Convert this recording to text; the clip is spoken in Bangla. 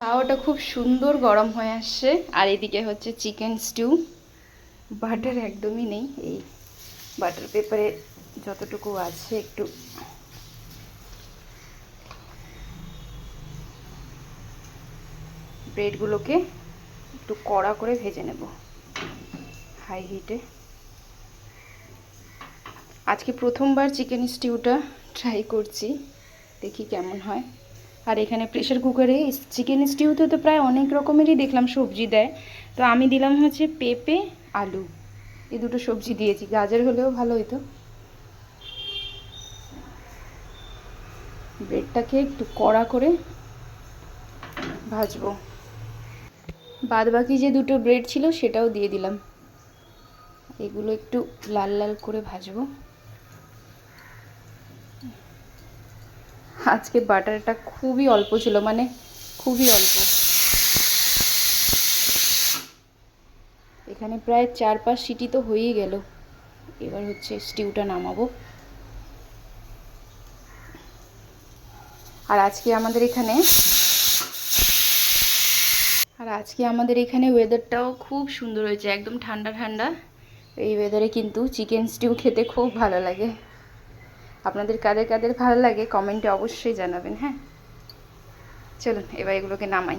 তাওয়াটা খুব সুন্দর গরম হয়ে আসছে। আর এদিকে হচ্ছে চিকেন স্টিউ। বাটার একদমই নেই। এই বাটার পেপারে যতটুকু আছে একটু। ব্রেডগুলোকে একটু কড়া করে ভেজে নেব। হাই হিটে। আজকে প্রথমবার চিকেন স্টিউটা ট্রাই করছি। দেখি কেমন হয়। আর এখানে প্রেশার কুকারে চিকেন স্টিউতে তো প্রায় অনেক রকমেরই দেখলাম সবজি দেয়। তো আমি দিলাম হচ্ছে পেঁপে, আলু। এই দুটো সবজি দিয়েছি। গাজর হলেও ভালো হতো ব্রেডটাকে একটু কড়া করে ভাজবো। বাদ বাকি যে দুটো ব্রেড ছিল সেটাও দিয়ে দিলাম। এগুলো একটু লাল লাল করে ভাজবো। আজকে বাটারটা খুবই অল্প ছিল মানে খুবই অল্প। এখানে প্রায় চার পাঁচ সিটি তো হয়েই গেল। এবার হচ্ছে স্টিউটা নামাবো। আর আজকে আমাদের এখানে, আর আজকে আমাদের এখানে ওয়েদারটাও খুব সুন্দর হয়েছে, একদম ঠান্ডা ঠান্ডা এই ওয়েদারে কিন্তু চিকেন স্টিউ খেতে খুব ভালো লাগে। আপনাদের কাদের কাদের ভালো লাগে কমেন্টে অবশ্যই জানাবেন হ্যাঁ? চলুন এবার এগুলোকে নামাই।